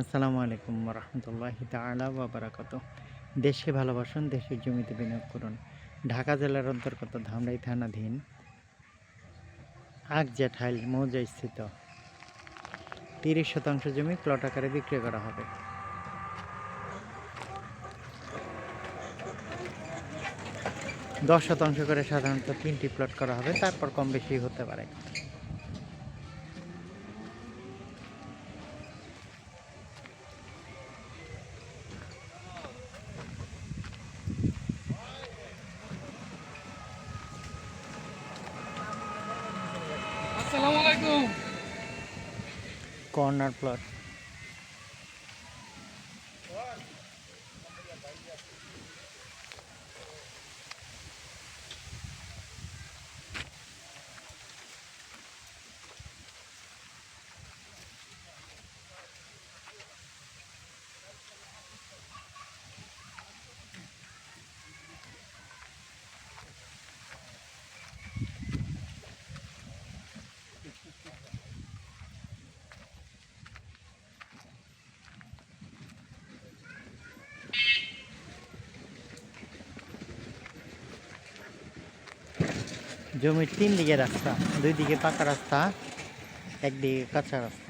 আসসালামু আলাইকুম রহমতুল্লাহি তাআলা ওয়া বারাকাত দেশে ভালোবাসুন দেশের জমিতে বিনিয়োগ করুন। ঢাকা জেলার অন্তর্গত ধামরাই থানাধীন আকজাঠাইল মৌজা স্থিত। তিরিশ শতাংশ জমি প্লট আকারে বিক্রি করা হবে। দশ শতাংশ করে সাধারণত তিনটি প্লট করা হবে, তারপর কম বেশি হতে পারে। Corner plot. জমির তিন দিকে রাস্তা দুই দিকে পাকা রাস্তা একদিকে কাঁচা রাস্তা।